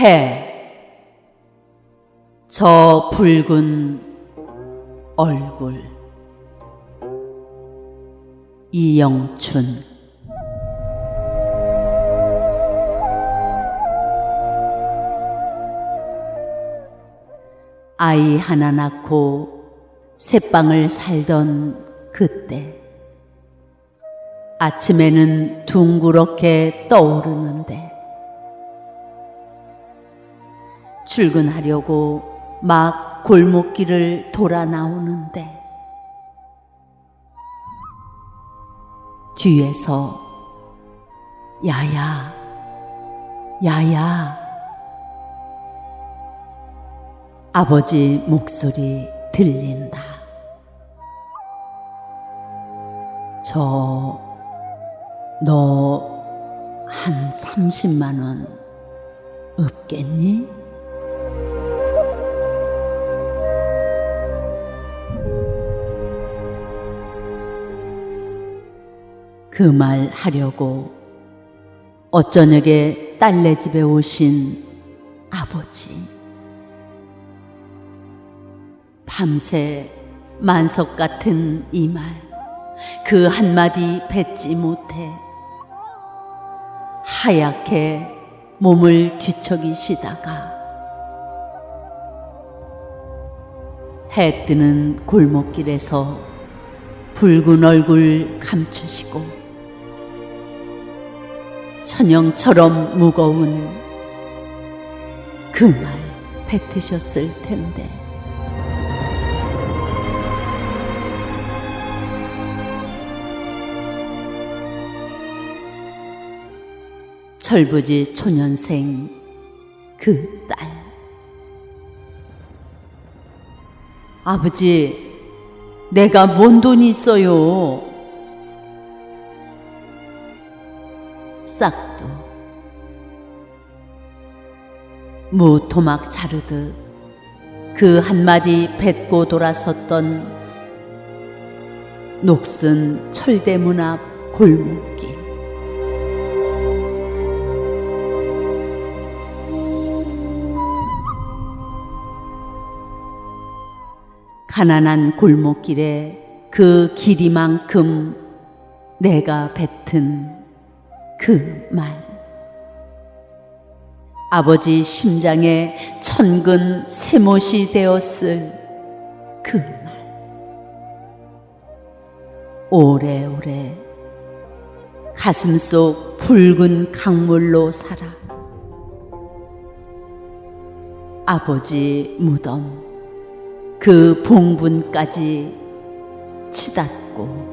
해. 저 붉은 얼굴. 이영춘. 아이 하나 낳고 새방을 살던 그때. 아침에는 둥그렇게 떠오르는데 출근하려고 막 골목길을 돌아 나오는데 뒤에서 야야 야야 아버지 목소리 들린다. 저 너 한 30만 원 없겠니? 그 말 하려고 어쩌녁에 딸네 집에 오신 아버지. 밤새 만석 같은 이 말, 그 한마디 뱉지 못해 하얗게 몸을 뒤척이시다가 해 뜨는 골목길에서 붉은 얼굴 감추시고 천영처럼 무거운 그 말 뱉으셨을 텐데 철부지 초년생 그 딸. 아버지, 내가 뭔 돈이 있어요? 싹도 무토막 자르듯 그 한마디 뱉고 돌아섰던 녹슨 철대문 앞 골목길. 가난한 골목길에 그 길이만큼 내가 뱉은 그 말. 아버지 심장에 천근 새못이 되었을 그 말. 오래오래 가슴 속 붉은 강물로 살아. 아버지 무덤 그 봉분까지 치닫고